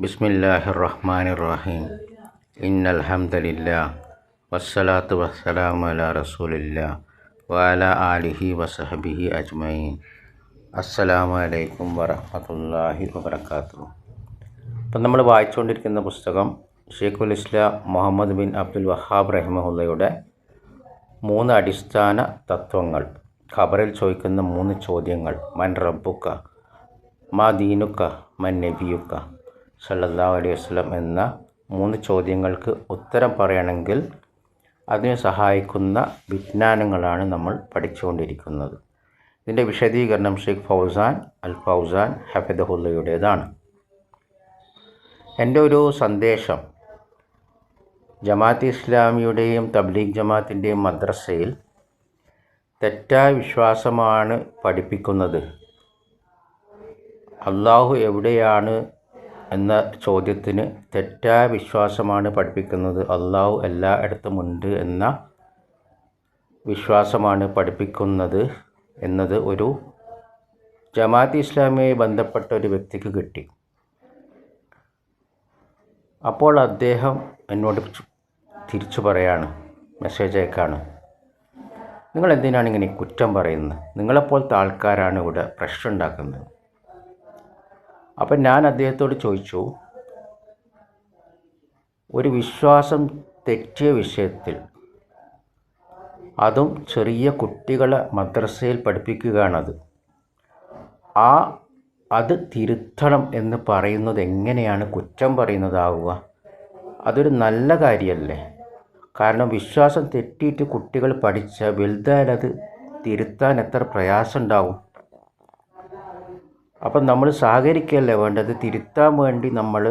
ബിസ്മില്ലാഹിർ റഹ്മാൻ റഹീം ഇന്നൽ ഹംദലില്ല വസ്സലാത്തു വസ്സലാമു അലാ റസൂലില്ല വാല ആലിഹി വസഹബിഹി അജ്മഈൻ. അസ്സലാമു അലൈക്കും വറഹ്മത്തുള്ളാഹി വബറകാതുഹു. അപ്പം നമ്മൾ വായിച്ചുകൊണ്ടിരിക്കുന്ന പുസ്തകം ഷെയ്ഖുൽ ഇസ്ലാം മുഹമ്മദ് ബിൻ അബ്ദുൽ വഹാബ് റഹിമഹുല്ലയുടെ മൂന്ന് അടിസ്ഥാന തത്വങ്ങൾ. ഖബറിൽ ചോദിക്കുന്ന മൂന്ന് ചോദ്യങ്ങൾ. മൻ റബ്ബുക്ക മാ ദീനുക്ക മൻ നബിയുക്ക സല്ലല്ലാഹു അലൈഹി വസ്ലം എന്ന മൂന്ന് ചോദ്യങ്ങൾക്ക് ഉത്തരം പറയണമെങ്കിൽ അതിന് സഹായിക്കുന്ന വിജ്ഞാനങ്ങളാണ് നമ്മൾ പഠിച്ചുകൊണ്ടിരിക്കുന്നത്. ഇതിന്റെ വിശദീകരണം ഷെയ്ഖ് ഫൗസാൻ അൽ ഫൗസാൻ ഹഫിദഹുല്ലയുടേതാണ്. എന്റെ ഒരു സന്ദേശം ജമാഅത്ത് ഇസ്ലാമിയുടെയും തബ്ലീഗ് ജമാഅത്തിന്റെയും മദ്രസയിൽ തെറ്റായ വിശ്വാസമാണ് പഠിപ്പിക്കുന്നത്. അള്ളാഹു എവിടെയാണ് എന്ന ചോദ്യത്തിന് തെറ്റായ വിശ്വാസമാണ് പഠിപ്പിക്കുന്നത്. അള്ളാഹു എല്ലായിടത്തും ഉണ്ട് എന്ന വിശ്വാസമാണ് പഠിപ്പിക്കുന്നത് എന്നത് ഒരു ജമാഅത്ത് ഇസ്ലാമിയുമായി ബന്ധപ്പെട്ട ഒരു വ്യക്തിക്ക് കിട്ടി. അപ്പോൾ അദ്ദേഹം എന്നോട് തിരിച്ചു പറയാണ് മെസ്സേജ് അയക്കാണ്. നിങ്ങൾ എന്തിനാണ് ഇങ്ങനെ കുറ്റം പറയുന്നത്? നിങ്ങളെപ്പോലത്തെ ആൾക്കാരാണ് ഇവിടെ പ്രശ്നം ഉണ്ടാക്കുന്നത്. അപ്പം ഞാൻ അദ്ദേഹത്തോട് ചോദിച്ചു ഒരു വിശ്വാസം തെറ്റിയ വിഷയത്തിൽ അതും ചെറിയ കുട്ടികളെ മദ്രസയിൽ പഠിപ്പിക്കുകയാണത്. ആ അത് തിരുത്തണം എന്ന് പറയുന്നത് എങ്ങനെയാണ്? കുറ്റം പറയുന്നതാവുക. അതൊരു നല്ല കാര്യമല്ലേ കാരണം വിശ്വാസം തെറ്റിയിട്ട് കുട്ടികൾ പഠിച്ച വലുതായാലത് തിരുത്താൻ എത്ര പ്രയാസം ഉണ്ടാവും അപ്പം നമ്മൾ സഹകരിക്കുകയല്ലേ വേണ്ടത്? തിരുത്താൻ വേണ്ടി നമ്മൾ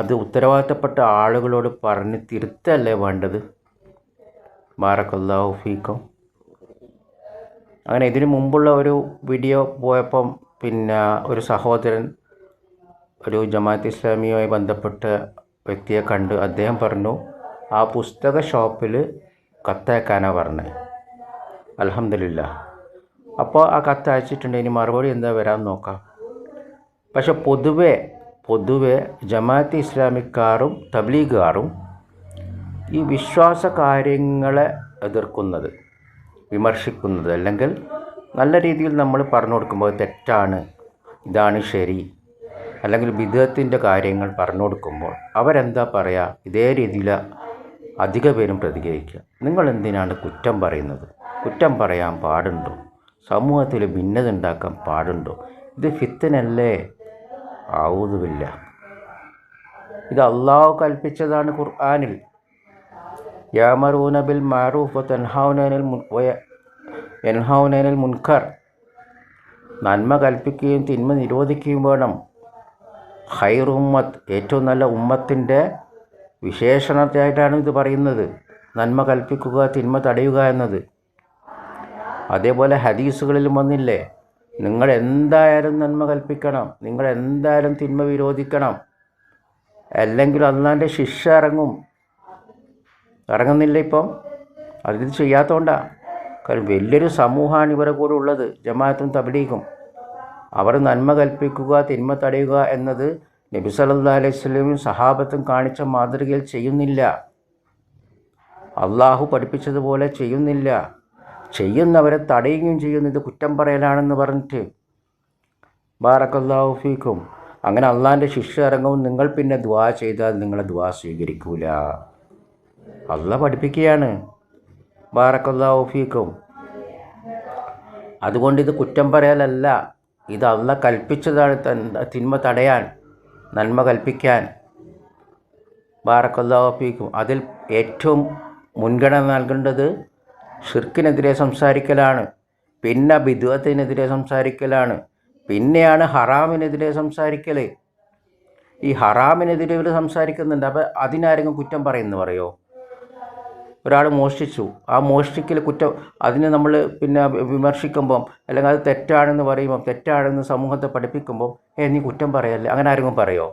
അത് ഉത്തരവാദിത്തപ്പെട്ട ആളുകളോട് പറഞ്ഞ് തിരുത്തല്ലേ വേണ്ടത്? ബാറക്കല്ലാഹു ഫീക്കും. അങ്ങനെ ഇതിനു മുമ്പുള്ള ഒരു വീഡിയോ പോയപ്പം പിന്നെ ഒരു സഹോദരൻ ഒരു ജമാഅത്ത് ഇസ്ലാമിയുമായി ബന്ധപ്പെട്ട വ്യക്തിയെ കണ്ട് അദ്ദേഹം പറഞ്ഞു ആ പുസ്തക ഷോപ്പിൽ കത്തയക്കാനാണ് പറഞ്ഞത് അലഹമില്ല അപ്പോൾ ആ കത്ത് അയച്ചിട്ടുണ്ട്. ഇനി മറുപടി എന്താ വരാൻ നോക്കാം. പക്ഷെ പൊതുവെ പൊതുവെ ജമാഅത്ത് ഇസ്ലാമിക്കാരും തബ്ലീഗുകാരും ഈ വിശ്വാസ കാര്യങ്ങളെ എതിർക്കുന്നത് വിമർശിക്കുന്നത് അല്ലെങ്കിൽ നല്ല രീതിയിൽ നമ്മൾ പറഞ്ഞു കൊടുക്കുമ്പോൾ തെറ്റാണ് ഇതാണ് ശരി അല്ലെങ്കിൽ വിധത്തിന്റെ കാര്യങ്ങൾ പറഞ്ഞു കൊടുക്കുമ്പോൾ അവരെന്താ പറയുക ഇതേ രീതിയിൽ അധിക പേരും പ്രതികരിക്കുക. നിങ്ങൾ എന്തിനാണ് കുറ്റം പറയുന്നത്? കുറ്റം പറയാൻ പാടുണ്ടോ? സമൂഹത്തിൽ ഭിന്നത ഉണ്ടാക്കാൻ പാടുണ്ടോ? ഇത് ഫിത്തനല്ലേ? ആവുന്നുമില്ല ഇത് അള്ളാഹു കൽപ്പിച്ചതാണ് ഖുർആാനിൽ. യാമറൂന ബിൽ മാറൂഫ് തൻഹൗനൽ എൻഹൗനൽ മുൻഖർ. നന്മ കൽപ്പിക്കുകയും തിന്മ നിരോധിക്കുകയും വേണം. ഹൈർ ഉമ്മത്ത് ഏറ്റവും നല്ല ഉമ്മത്തിന്റെ വിശേഷണത്തെയായിട്ടാണ് ഇത് പറയുന്നത്. നന്മ കൽപ്പിക്കുക തിന്മ തടയുക എന്നത്. അതേപോലെ ഹദീസുകളിലും വന്നില്ലേ? നിങ്ങൾ എന്തായാലും നന്മ കൽപ്പിക്കണം. നിങ്ങൾ എന്തായാലും തിന്മ വിരോധിക്കണം. അല്ലെങ്കിൽ അന്നാന്റെ ശിക്ഷ ഇറങ്ങും. ഇറങ്ങുന്നില്ല ഇപ്പം? അതിത് ചെയ്യാത്തതുകൊണ്ടാണ് കാരണം വലിയൊരു സമൂഹമാണ് ഇവരെ കൂടെ ഉള്ളത്. ജമാഅത്തും തബ്ലീഗും. അവർ നന്മ കൽപ്പിക്കുക തിന്മ തടയുക എന്നത് നബി സല്ലാ അലൈഹി സ്വലമും സഹാബത്തും കാണിച്ച മാതൃകയിൽ ചെയ്യുന്നില്ല. അള്ളാഹു പഠിപ്പിച്ചതുപോലെ ചെയ്യുന്നില്ല. ചെയ്യുന്നവരെ തടയുകയും ചെയ്യുന്നു. ഇത് കുറ്റം പറയലാണെന്ന് പറഞ്ഞിട്ട് ബാറക്കല്ലാഹു അങ്ങനെ അള്ളാഹിന്റെ ശിക്ഷ ഇറങ്ങും നിങ്ങൾ പിന്നെ ദ്വാ ചെയ്താൽ നിങ്ങളെ ദ്വാ സ്വീകരിക്കൂല. അല്ല പഠിപ്പിക്കുകയാണ് ബാറക്കല്ലാഹു ഫീക്കും. അതുകൊണ്ട് ഇത് കുറ്റം പറയലല്ല. ഇത് അള്ള കൽപ്പിച്ചതാണ് തിന്മ തടയാൻ നന്മ കൽപ്പിക്കാൻ ബാറക്കല്ലാഹു ഫീക്കും. അതിൽ ഏറ്റവും മുൻഗണന നൽകേണ്ടത് ഷിർക്കിനെതിരെ സംസാരിക്കലാണ്. പിന്നെ ബിദ്വത്തിനെതിരെ സംസാരിക്കലാണ്. പിന്നെയാണ് ഹറാമിനെതിരെ സംസാരിക്കൽ ഈ ഹറാമിനെതിരെ ഇവർ സംസാരിക്കുന്നുണ്ട്. അപ്പോൾ അതിനാരെങ്കിലും കുറ്റം പറയുന്നു പറയോ? ഒരാൾ മോഷ്ടിച്ചു. ആ മോഷ്ടിക്കൽ കുറ്റം അതിനെ നമ്മൾ പിന്നെ വിമർശിക്കുമ്പം അല്ലെങ്കിൽ അത് തെറ്റാണെന്ന് പറയുമ്പം തെറ്റാണെന്ന് സമൂഹത്തെ പഠിപ്പിക്കുമ്പം ഏ നീ കുറ്റം പറയല്ലേ? അങ്ങനെ ആരെങ്കിലും പറയോ?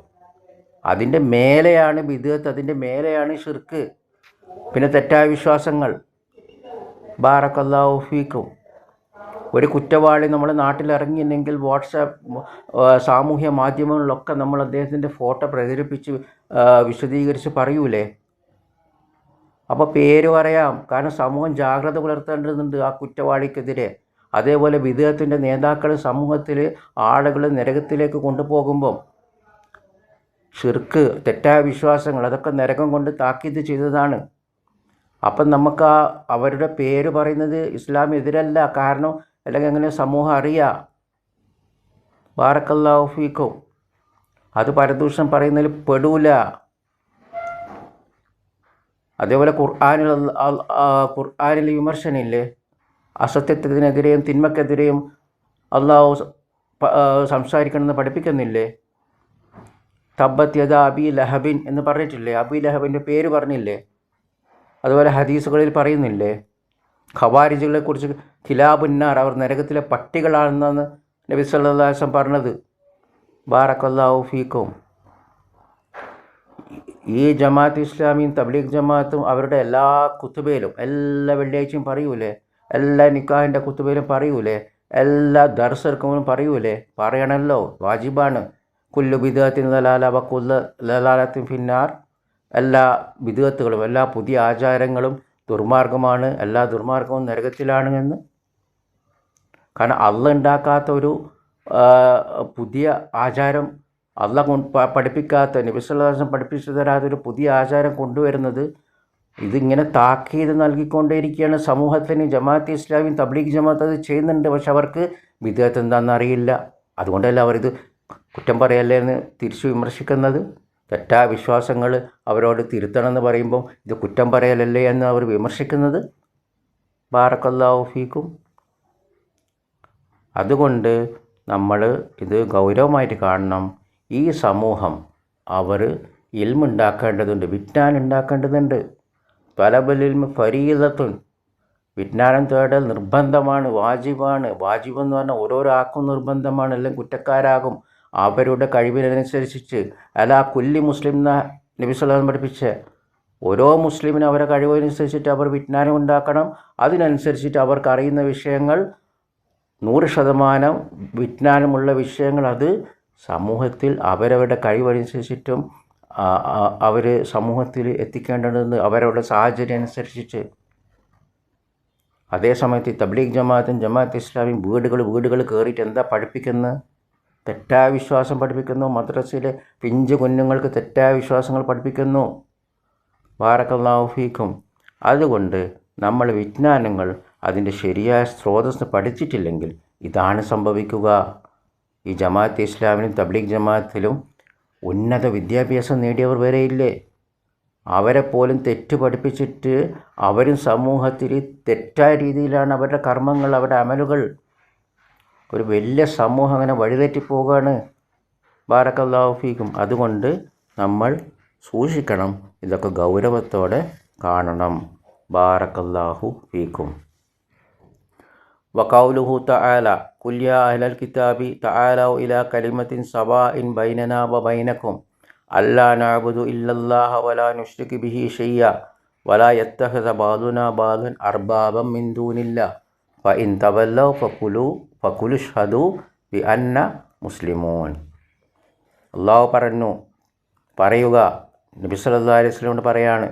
അതിന്റെ മേലെയാണ് ബിദ്വത്ത് അതിന്റെ മേലെയാണ് ഷിർക്ക്. പിന്നെ തെറ്റായ വിശ്വാസങ്ങൾ. ബാറക്കല്ലാഹു ഫീക്കും. ഒരു കുറ്റവാളി നമ്മൾ നാട്ടിലിറങ്ങിയില്ലെങ്കിൽ വാട്സാപ്പ് സാമൂഹ്യ മാധ്യമങ്ങളിലൊക്കെ നമ്മൾ അദ്ദേഹത്തിന്റെ ഫോട്ടോ പ്രചരിപ്പിച്ച് വിശദീകരിച്ച് പറയൂലേ? അപ്പോൾ പേര് പറയാം. കാരണം സമൂഹം ജാഗ്രത പുലർത്തേണ്ടതുണ്ട് ആ കുറ്റവാളിക്കെതിരെ. അതേപോലെ വിദേഹത്തിന്റെ നേതാക്കൾ സമൂഹത്തിൽ ആളുകൾ നരകത്തിലേക്ക് കൊണ്ടുപോകുമ്പം ഷിർക്ക് തെറ്റായ വിശ്വാസങ്ങൾ അതൊക്കെ നരകം കൊണ്ട് താക്കീത് ചെയ്തതാണ്. അപ്പം നമുക്ക് ആ അവരുടെ പേര് പറയുന്നത് ഇസ്ലാം എതിരല്ല കാരണം അല്ലെങ്കിൽ അങ്ങനെ സമൂഹം അറിയാം? ബാറക്കല്ലാഹു ഫീക്കും. അത് പരദൂഷണം പറയുന്നതിൽ പെടൂല. അതേപോലെ ഖുർആാനിൽ ഖുർആാനിൽ വിമർശനമില്ലേ? അസത്യത്തിനെതിരെയും തിന്മക്കെതിരെയും അള്ളാഹു സംസാരിക്കണമെന്ന് പഠിപ്പിക്കുന്നില്ലേ? തബ്ബത് അബി ലഹബിൻ എന്ന് പറഞ്ഞിട്ടില്ലേ? അബി ലഹബിന്റെ പേര് പറഞ്ഞില്ലേ? അതുപോലെ ഹദീസുകളിൽ പറയുന്നില്ലേ? ഖവാരിജുകളെ കുറിച്ച് ഖിലാബുന്നാർ അവർ നരകത്തിലെ പട്ടികളാണെന്നാണ് നബി സല്ലാസം പറഞ്ഞത്. ബാറക്കല്ലാഹു ഫീക്കും. ഈ ജമാഅത്ത് ഇസ്ലാമിയും തബ്ലീഗ് ജമാഅത്തും അവരുടെ എല്ലാ കുത്തുബയിലും എല്ലാ വെള്ളിയാഴ്ചയും പറയൂലേ? എല്ലാ നിക്കാഹിന്റെ കുത്തുബയിലും പറയൂലേ? എല്ലാ ദർശർക്കും പറയൂലേ? പറയണമല്ലോ വാജിബാണ്. കുല്ലു ബിദാത്തിൻ ലലാല വക്കുല്ല കുല്ല ലലാലത്തിൻ ഫിന്നാർ. എല്ലാ വിധത്തുകളും എല്ലാ പുതിയ ആചാരങ്ങളും ദുർമാർഗമാണ്. എല്ലാ ദുർമാർഗവും നരകത്തിലാണ് എന്ന്. കാരണം അള്ള ഉണ്ടാക്കാത്ത ഒരു പുതിയ ആചാരം അള്ള പഠിപ്പിക്കാത്ത നബിസ്വല്ലാസം പഠിപ്പിച്ചു തരാത്തൊരു പുതിയ ആചാരം കൊണ്ടുവരുന്നത് ഇതിങ്ങനെ താക്കീത് നൽകിക്കൊണ്ടേയിരിക്കുകയാണ് സമൂഹത്തിന് ജമാഅത്ത് ഇസ്ലാമിയും തബ്ലീഗ് ജമാഅത്ത് അത് ചെയ്യുന്നുണ്ട്. പക്ഷെ അവർക്ക് വിദേഹത്ത് എന്താണെന്ന് അറിയില്ല. അതുകൊണ്ടല്ല അവരിത് കുറ്റം പറയല്ലേ എന്ന് തിരിച്ചു വിമർശിക്കുന്നത്? തെറ്റായ വിശ്വാസങ്ങൾ അവരോട് തിരുത്തണമെന്ന് പറയുമ്പോൾ ഇത് കുറ്റം പറയലല്ലേ എന്ന് അവർ വിമർശിക്കുന്നത്? ബാറക്കല്ലാഫീക്കും അതുകൊണ്ട് നമ്മൾ ഇത് ഗൗരവമായിട്ട് കാണണം. ഈ സമൂഹം അവർ ഇൽമുണ്ടാക്കേണ്ടതുണ്ട് വിജ്ഞാനം ഉണ്ടാക്കേണ്ടതുണ്ട് തലബലിൽമ ഫരീദത്തുൻ. വിജ്ഞാനം തേടൽ നിർബന്ധമാണ് വാജിബാണ്. വാജിബ് എന്ന് പറഞ്ഞാൽ ഓരോരോ ആക്കും നിർബന്ധമാണ് അല്ലെങ്കിൽ കുറ്റക്കാരാകും. അവരുടെ കഴിവിനനുസരിച്ച് അല്ല കുല്ലി മുസ്ലിം എന്ന നബി സ്വലാം പഠിപ്പിച്ച് ഓരോ മുസ്ലിമിനും അവരുടെ കഴിവനുസരിച്ചിട്ട് അവർ വിജ്ഞാനം ഉണ്ടാക്കണം. അതിനനുസരിച്ചിട്ട് അവർക്ക് അറിയുന്ന വിഷയങ്ങൾ നൂറ് ശതമാനം വിജ്ഞാനമുള്ള വിഷയങ്ങൾ അത് സമൂഹത്തിൽ അവരവരുടെ കഴിവനുസരിച്ചിട്ടും അവർ സമൂഹത്തിൽ എത്തിക്കേണ്ടതെന്ന് അവരവരുടെ സാഹചര്യം അനുസരിച്ചിട്ട് അതേസമയത്ത് തബ്ലീഗ് ജമാഅത്തും ജമാഅത്ത് ഇസ്ലാമിയും വീടുകൾ വീടുകൾ കയറിയിട്ട് എന്താ പഠിപ്പിക്കുന്നത് തെറ്റായ വിശ്വാസം പഠിപ്പിക്കുന്നു. മദ്രസയിലെ പിഞ്ച് കുഞ്ഞുങ്ങൾക്ക് തെറ്റായ വിശ്വാസങ്ങൾ പഠിപ്പിക്കുന്നു. വാറക്കല്ലാഫീക്കും അതുകൊണ്ട് നമ്മൾ വിജ്ഞാനങ്ങൾ അതിന്റെ ശരിയായ സ്രോതസ് പഠിച്ചിട്ടില്ലെങ്കിൽ ഇതാണ് സംഭവിക്കുക. ഈ ജമാഅത്ത് ഇസ്ലാമിലും തബ്ലീഗ് ജമാഅത്തിലും ഉന്നത വിദ്യാഭ്യാസം നേടിയവർ വരെയില്ലേ? അവരെപ്പോലും പോലും തെറ്റ് പഠിപ്പിച്ചിട്ട് അവരും സമൂഹത്തിൽ തെറ്റായ രീതിയിലാണ് അവരുടെ കർമ്മങ്ങൾ അവരുടെ അമലുകൾ. ഒരു വലിയ സമൂഹം അങ്ങനെ വഴിതെറ്റിപ്പോവുകയാണ് ബാരക്കല്ലാഫിക്കും അതുകൊണ്ട് നമ്മൾ സൂക്ഷിക്കണം. ഇതൊക്കെ ഗൗരവത്തോടെ കാണണം. ബാറക്കല്ലാഹു ഫീക്കും. വക്കൗലുഹു തആല കുല്യ അഹ്ലൽ കിതാബി തആലൗ ഇലാ കലിമത്തിൻ സബാഇൻ ബൈനനാ വ ബൈനക്കും. അല്ലാ നഅബുദു ഇല്ലല്ലാഹ വലാ നുശ്രിക് ബിഹി ഷയ്യ. വലാ യത്തഖദ ബാദുനാ ബാദുൻ അർബാബം മിൻ ദൂനില്ല. ഇൻ തവല്ലൗ ഫഖുലു ഫക്കുലുഷ് ഹദു ബി അന്ന മുസ്ലിമോൻ. അള്ളാഹു പറഞ്ഞു പറയുക നബി സല്ലാ അലൈഹി സ്വലമോട് പറയാണ്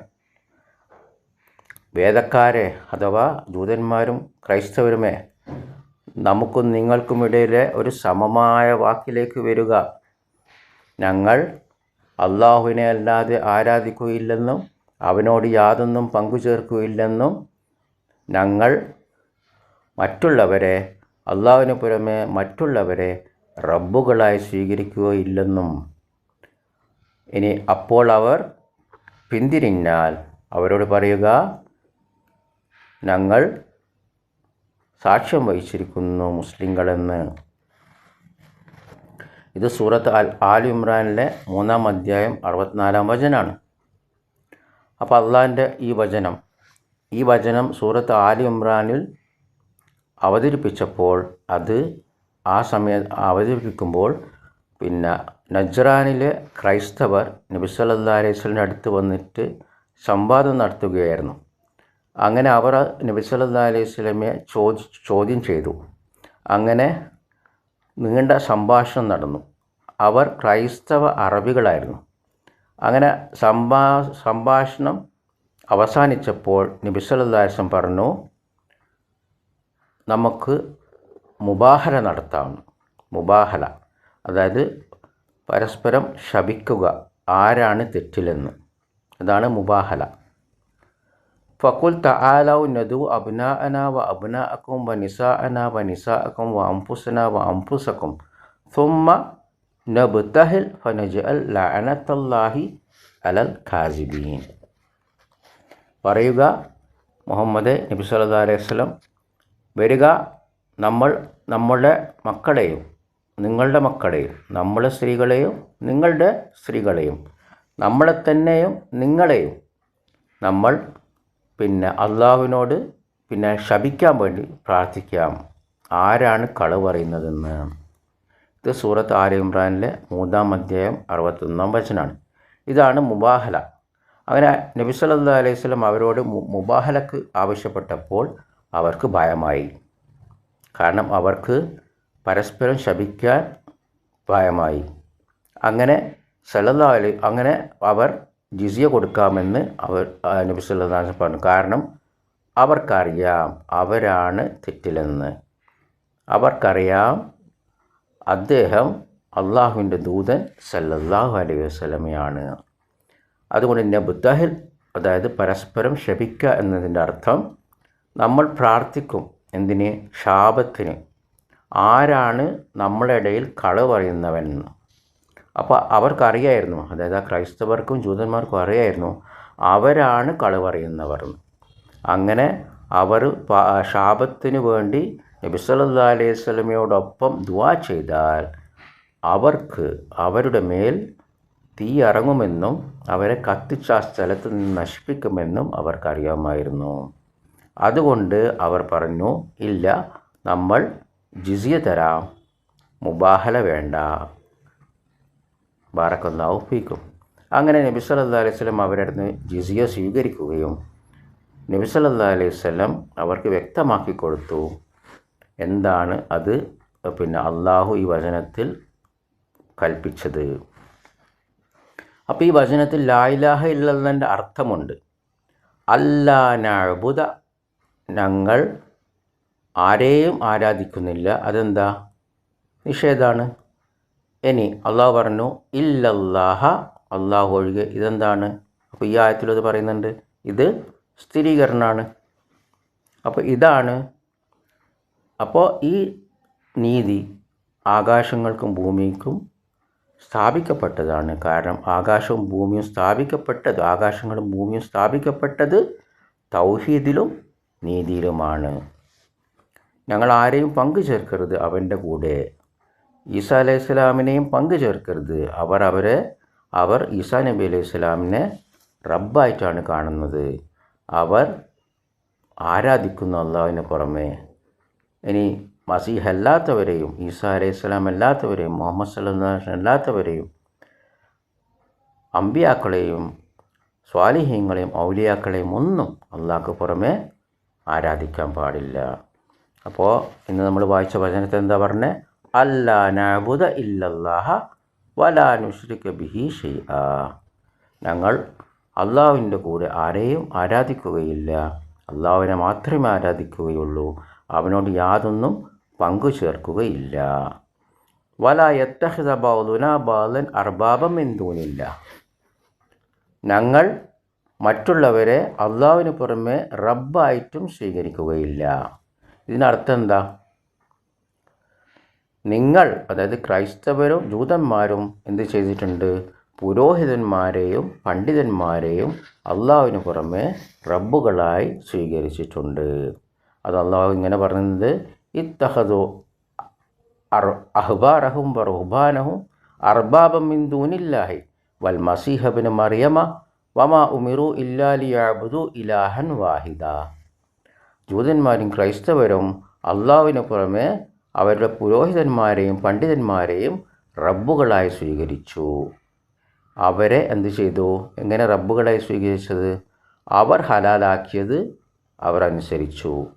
വേദക്കാരെ അഥവാ ജൂതന്മാരും ക്രൈസ്തവരുമേ നമുക്കും നിങ്ങൾക്കുമിടയിലെ ഒരു സമമായ വാക്കിലേക്ക് വരിക. ഞങ്ങൾ അള്ളാഹുവിനെ അല്ലാതെ ആരാധിക്കുകയില്ലെന്നും അവനോട് യാതൊന്നും പങ്കുചേർക്കുകയില്ലെന്നും ഞങ്ങൾ മറ്റുള്ളവരെ അള്ളാഹുവിന് പുറമെ മറ്റുള്ളവരെ റബ്ബുകളായി സ്വീകരിക്കുകയില്ലെന്നും ഇനി അപ്പോൾ അവർ പിന്തിരിഞ്ഞാൽ അവരോട് പറയുക ഞങ്ങൾ സാക്ഷ്യം വഹിച്ചിരിക്കുന്നു മുസ്ലിങ്ങളെന്ന്. ഇത് സൂറത്ത് അൽ ആൽ ഇമ്രാനിലെ മൂന്നാം അധ്യായം അറുപത്തിനാലാം വചനാണ്. അപ്പോൾ അള്ളാഹിന്റെ ഈ വചനം ഈ വചനം സൂറത്ത് ആൽ ഇമ്രാനിൽ അവതരിപ്പിച്ചപ്പോൾ അത് ആ സമയം അവതരിപ്പിക്കുമ്പോൾ പിന്നെ നജ്റാനിലെ ക്രൈസ്തവർ നബി അലൈഹി അടുത്ത് വന്നിട്ട് സംവാദം നടത്തുകയായിരുന്നു. അങ്ങനെ അവർ നബി അലൈഹി വസല്ലമയെ ചോദി ചോദ്യം ചെയ്തു. അങ്ങനെ നീണ്ട സംഭാഷണം നടന്നു. അവർ ക്രൈസ്തവ അറബികളായിരുന്നു. അങ്ങനെ സംഭാ സംഭാഷണം അവസാനിച്ചപ്പോൾ നബി സല്ലല്ലാഹു പറഞ്ഞു നമുക്ക് മുബാഹല നടത്താം. മുബാഹല. അതായത് പരസ്പരം ശപിക്കുക. ആരാണ് തെറ്റിലെന്ന്. അതാണ് മുബാഹല. ഫക്കുൽ തആലൗ നദു അബ്നാഅന വ അബ്നാഅക്കും വ നിസാഅന വ നിസാഅക്കും വ അംഫുസന വ അംഫുസക്കും. ثم നബ്തഹിൽ ഫനജ്അൽ ലഅനത്തല്ലാഹി അലൽ കാസിബീൻ പറയുക മുഹമ്മദ് നബി സല്ലല്ലാഹു അലൈഹി വസല്ലം വരിക നമ്മൾ നമ്മളുടെ മക്കളെയും നിങ്ങളുടെ മക്കളെയും നമ്മളെ സ്ത്രീകളെയും നിങ്ങളുടെ സ്ത്രീകളെയും നമ്മളെ തന്നെയും നിങ്ങളെയും നമ്മൾ പിന്നെ അള്ളാഹുവിനോട് പിന്നെ ശപിക്കാൻ വേണ്ടി പ്രാർത്ഥിക്കാം. ആരാണ് കളവ് പറയുന്നതെന്ന്? ഇത് സൂറത്ത് ആല ഇമ്രാനിലെ മൂന്നാം അധ്യായം അറുപത്തൊന്നാം വചനാണ്. ഇതാണ് മുബാഹല. അങ്ങനെ നബി അലൈഹി സ്വലം അവരോട് മുബാഹലക്ക് ആവശ്യപ്പെട്ടപ്പോൾ അവർക്ക് ഭയമായി. കാരണം അവർക്ക് പരസ്പരം ശപിക്കാൻ ഭയമായി. അങ്ങനെ അലൈഹി അങ്ങനെ അവർ ജിസിയ കൊടുക്കാമെന്ന് അവർ നബി സല്ലാസ് പറഞ്ഞു. കാരണം അവർക്കറിയാം അവരാണ് തെറ്റിലെന്ന്. അവർക്കറിയാം അദ്ദേഹം അള്ളാഹുവിന്റെ ദൂതൻ സല്ലല്ലാഹു അലൈഹി വസല്ലമയാണ്. അതുകൊണ്ട് നബുദ്ദഹിൽ അതായത് പരസ്പരം ശപിക്കുക എന്നതിന്റെ അർത്ഥം നമ്മൾ പ്രാർത്ഥിക്കും എന്തിന്? ശാപത്തിന്. ആരാണ് നമ്മുടെ ഇടയിൽ കള പറയുന്നവൻ അപ്പോൾ അവർക്കറിയായിരുന്നു അതായത് ആ ക്രൈസ്തവർക്കും ജൂതന്മാർക്കും അറിയായിരുന്നു അവരാണ് കള പറയുന്നവർ അങ്ങനെ അവർ ശാപത്തിന് വേണ്ടി നബി അലൈഹി വസല്ലമയോടൊപ്പം ദുആ ചെയ്താൽ അവർക്ക് അവരുടെ മേൽ തീ ഇറങ്ങുമെന്നും അവരെ കത്തിച്ച ആ സ്ഥലത്ത് നിന്ന് നശിപ്പിക്കുമെന്നും അവർക്കറിയാമായിരുന്നു. അതുകൊണ്ട് അവർ പറഞ്ഞു ഇല്ല നമ്മൾ ജിസിയ തരാം. മുബാഹല വേണ്ട. ബാറക്കല്ലാഹു ഫീക്കും അങ്ങനെ നബി സല്ലല്ലാഹു അലൈഹി സ്വലം അവരുടെ അടുത്ത് ജിസിയ സ്വീകരിക്കുകയും നബി സല്ലല്ലാഹു അലൈഹി സ്വലം അവർക്ക് വ്യക്തമാക്കി കൊടുത്തു. എന്താണ് അത്? പിന്നെ അള്ളാഹു ഈ വചനത്തിൽ കൽപ്പിച്ചത്. അപ്പോൾ ഈ വചനത്തിൽ ലായിലാഹ ഇല്ലെന്നതിന്റെ അർത്ഥമുണ്ട്. അല്ലാ നഅബുദ ഞങ്ങൾ ആരെയും ആരാധിക്കുന്നില്ല. അതെന്താ? നിഷേധാണ്. ഇനി അള്ളാഹു പറഞ്ഞു ഇല്ലല്ലാഹ. അള്ളാഹു ഒഴികെ ഇതെന്താണ്? അപ്പോൾ ഈ ആയത്തിൽ അത് പറയുന്നുണ്ട്. ഇത് സ്ഥിരീകരണമാണ് അപ്പോൾ ഇതാണ്. അപ്പോൾ ഈ നീതി ആകാശങ്ങൾക്കും ഭൂമിക്കും സ്ഥാപിക്കപ്പെട്ടതാണ്. കാരണം ആകാശവും ഭൂമിയും സ്ഥാപിക്കപ്പെട്ടത് ആകാശങ്ങളും ഭൂമിയും സ്ഥാപിക്കപ്പെട്ടത് തൗഹീദിലും നീതിയിലുമാണ്. ഞങ്ങൾ ആരെയും പങ്കു ചേർക്കരുത് അവന്റെ കൂടെ. ഈസാ അലൈഹി സ്വലാമിനെയും പങ്കു ചേർക്കരുത്. അവർ അവരെ അവർ ഈസാ നബി അലൈഹി സ്വലാമിനെ റബ്ബായിട്ടാണ് കാണുന്നത്. അവർ ആരാധിക്കുന്ന അള്ളാഹുവിന് പുറമെ. ഇനി മസീഹ് അല്ലാത്തവരെയും ഈസാ അലൈഹി സ്വലാം അല്ലാത്തവരെയും മുഹമ്മദ് സല്ലാസ് അല്ലാത്തവരെയും അമ്പിയാക്കളെയും സ്വാലിഹ്യങ്ങളെയും ഔലിയാക്കളെയും ഒന്നും അള്ളാഹ്ക്ക് പുറമെ ആരാധിക്കാൻ പാടില്ല. അപ്പോൾ ഇന്ന് നമ്മൾ വായിച്ച വചനത്തെ എന്താ പറഞ്ഞത് അല്ലാ നാബുദ ഇല്ലല്ലാഹ വലാ നുശ്രിക ബിഹി ഷൈആ. ഞങ്ങൾ അള്ളാഹുവിന്റെ കൂടെ ആരെയും ആരാധിക്കുകയില്ല. അള്ളാഹുവിനെ മാത്രമേ ആരാധിക്കുകയുള്ളൂ. അവനോട് യാതൊന്നും പങ്കു ചേർക്കുകയില്ല. വല യത്തഹിദ ബൗലുന ബാലൻ അർബാബം എന്തൂനില്ല ഞങ്ങൾ മറ്റുള്ളവരെ അള്ളാഹുവിന് പുറമെ റബ്ബായിട്ടും സ്വീകരിക്കുകയില്ല. ഇതിനർത്ഥം എന്താ? നിങ്ങൾ അതായത് ക്രൈസ്തവരും ജൂതന്മാരും എന്ത് ചെയ്തിട്ടുണ്ട്? പുരോഹിതന്മാരെയും പണ്ഡിതന്മാരെയും അള്ളാഹുവിന് പുറമെ റബ്ബുകളായി സ്വീകരിച്ചിട്ടുണ്ട്. അത് അള്ളാഹു ഇങ്ങനെ പറയുന്നത് ഇത്തഹദു അർ അഹ്ബാറഹും വറുഹ്ബാനഹും അർബാബം മിൻ ദൂനില്ലാഹി വൽ മസീഹബിന് മറിയമ വമ ഉമിറു ഇല്ലാലിയാബുദു ഇലാഹൻ വാഹിദ. ജൂതന്മാരും ക്രൈസ്തവരും അള്ളാവിന് പുറമെ അവരുടെ പുരോഹിതന്മാരെയും പണ്ഡിതന്മാരെയും റബ്ബുകളായി സ്വീകരിച്ചു. അവരെ എന്ത് ചെയ്തു? എങ്ങനെ റബ്ബുകളായി സ്വീകരിച്ചത്? അവർ ഹലാലാക്കിയത് അവർ അനുസരിച്ചു.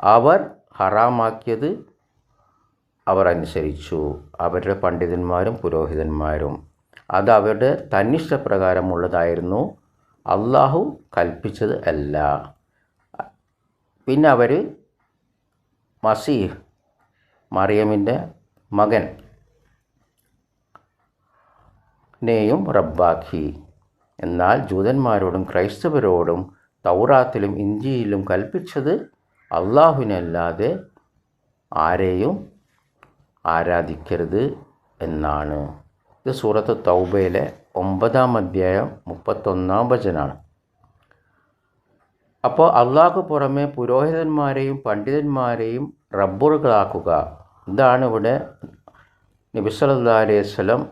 അവർ ഹറാമാക്കിയത് അവർ അനുസരിച്ചു. അവരുടെ പണ്ഡിതന്മാരും പുരോഹിതന്മാരും. അത് അവരുടെ തന്നിഷ്ടപ്രകാരമുള്ളതായിരുന്നു. അള്ളാഹു കൽപ്പിച്ചത് അല്ല. പിന്നെ അവർ മസീഹ് മറിയമിന്റെ മകൻ നെയും റബ്ബാക്കി. എന്നാൽ ജൂതന്മാരോടും ക്രൈസ്തവരോടും തൗറാത്തിലും ഇഞ്ചിയിലും കൽപ്പിച്ചത് അള്ളാഹുവിനല്ലാതെ ആരെയും ആരാധിക്കരുത് എന്നാണ്. ഇത് സൂറത്ത് തൗബയിലെ ഒമ്പതാം അധ്യായം മുപ്പത്തൊന്നാം വചനാണ്. അപ്പോൾ അള്ളാഹു പുറമെ പുരോഹിതന്മാരെയും പണ്ഡിതന്മാരെയും റബ്ബറുകളാക്കുക ഇതാണ് ഇവിടെ നബി സല്ലല്ലാഹു അലൈഹി വസല്ലം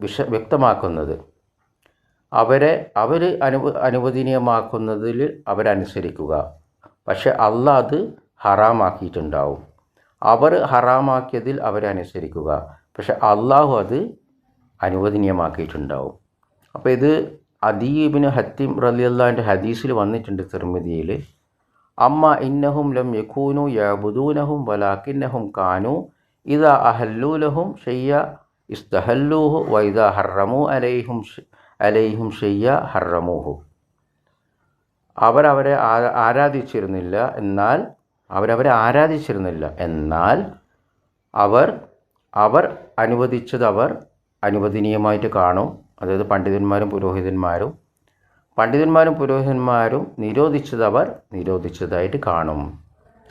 വിശ വ്യക്തമാക്കുന്നത്. അവരെ അവർ അനുവ അനുവദനീയമാക്കുന്നതിൽ അവരനുസരിക്കുക. പക്ഷെ അള്ളാഹ് അത് ഹറാമാക്കിയിട്ടുണ്ടാവും. അവർ ഹറാമാക്കിയതിൽ അവരനുസരിക്കുക. പക്ഷെ അള്ളാഹു അത് അനുവദനീയമാക്കിയിട്ടുണ്ടാവും. അപ്പോൾ ഇത് അദീബിന് ഹത്തിം റലിയല്ലാന്റെ ഹദീസിൽ വന്നിട്ടുണ്ട് തിർമിതിയിൽ അമ്മ ഇന്നഹും ലം യഖൂനു യബുദൂനഹും വലാക്കിന്നഹും കാനു ഇത അഹല്ലൂലഹും ഷയ്യ ഇസ്തഹല്ലൂഹു വൈദ ഹർറമു അലൈഹും അലൈഹും ഷയ്യ ഹറമൂഹു. അവരവരെ ആരാധിച്ചിരുന്നില്ല എന്നാൽ അവരവരെ ആരാധിച്ചിരുന്നില്ല എന്നാൽ അവർ അവർ അനുവദിച്ചത് അവർ അനുവദനീയമായിട്ട് കാണും. അതായത് പണ്ഡിതന്മാരും പുരോഹിതന്മാരും. പണ്ഡിതന്മാരും പുരോഹിതന്മാരും നിരോധിച്ചത് അവർ നിരോധിച്ചതായിട്ട് കാണും.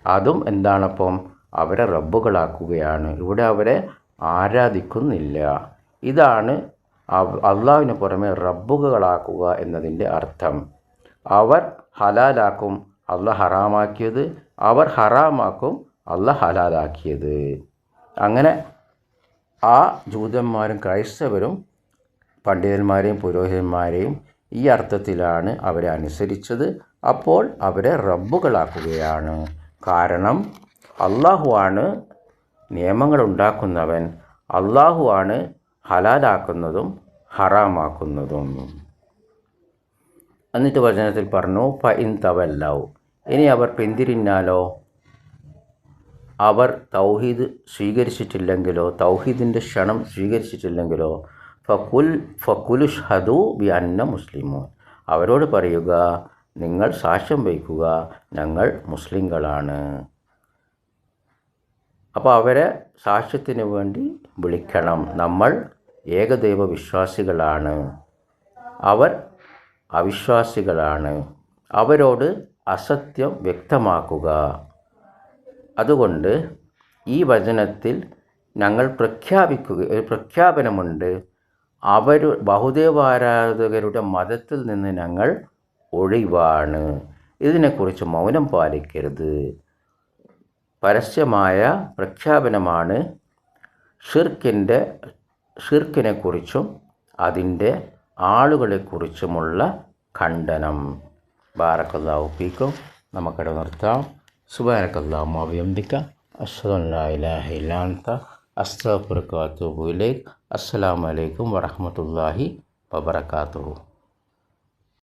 അതും എന്താണപ്പം? അവരെ റബ്ബുകളാക്കുകയാണ്. ഇവിടെ അവരെ ആരാധിക്കുന്നില്ല. ഇതാണ് അള്ളാവിന് പുറമെ റബ്ബുകളാക്കുക എന്നതിന്റെ അർത്ഥം. അവർ ഹലാലാക്കും അള്ള ഹറാമാക്കിയത്. അവർ ഹറാമാക്കും അള്ള ഹലാലാക്കിയത്. അങ്ങനെ ആ ജൂതന്മാരും ക്രൈസ്തവരും പണ്ഡിതന്മാരെയും പുരോഹിതന്മാരെയും ഈ അർത്ഥത്തിലാണ് അവരെ അനുസരിച്ചത്. അപ്പോൾ അവരെ റബ്ബുകളാക്കുകയാണ്. കാരണം അള്ളാഹുവാണ് നിയമങ്ങൾ ഉണ്ടാക്കുന്നവൻ അള്ളാഹുവാണ് ഹലാലാക്കുന്നതും ഹറാമാക്കുന്നതും. എന്നിട്ട് വചനത്തിൽ പറഞ്ഞു ഫ ഇൻ തവല്ലാവു ഇനി അവർ പിന്തിരിഞ്ഞാലോ? അവർ തൗഹീദ് സ്വീകരിച്ചിട്ടില്ലെങ്കിലോ? തൗഹീദിന്റെ ക്ഷണം സ്വീകരിച്ചിട്ടില്ലെങ്കിലോ? ഫക്കുൽ ഫക്കുലുഷ് ബി അന്ന മുസ്ലിമോൻ. അവരോട് പറയുക നിങ്ങൾ സാക്ഷ്യം വയ്ക്കുക ഞങ്ങൾ മുസ്ലിങ്ങളാണ്. അപ്പോൾ അവരെ സാക്ഷ്യത്തിന് വേണ്ടി വിളിക്കണം. നമ്മൾ ഏകദൈവ വിശ്വാസികളാണ്. അവർ അവിശ്വാസികളാണ്. അവരോട് അസത്യം വ്യക്തമാക്കുക. അതുകൊണ്ട് ഈ വചനത്തിൽ ഞങ്ങൾ പ്രഖ്യാപിക്കുക ഒരു പ്രഖ്യാപനമുണ്ട്. അവർ ബഹുദേവാരാധകരുടെ മതത്തിൽ നിന്ന് ഞങ്ങൾ ഒഴിവാണ്. ഇതിനെക്കുറിച്ച് മൗനം പാലിക്കരുത്. പരസ്യമായ പ്രഖ്യാപനമാണ് ഷിർക്കിന്റെ ഷിർക്കിനെക്കുറിച്ചും അതിന്റെ ആളുകളെക്കുറിച്ചുമുള്ള ഖണ്ഡനം. ബാറക്കല്ലാഹു ഫീക്കും. നമുക്കിടെ നിർത്താം. സുബാനക്കല്ലാഹു അഭിയന്തിക്ക அஸ்தாபுரகாத்து இலேக் அஸ்லாம் வலைக்கம் வரமத்துல்லாஹி வபரகாத்து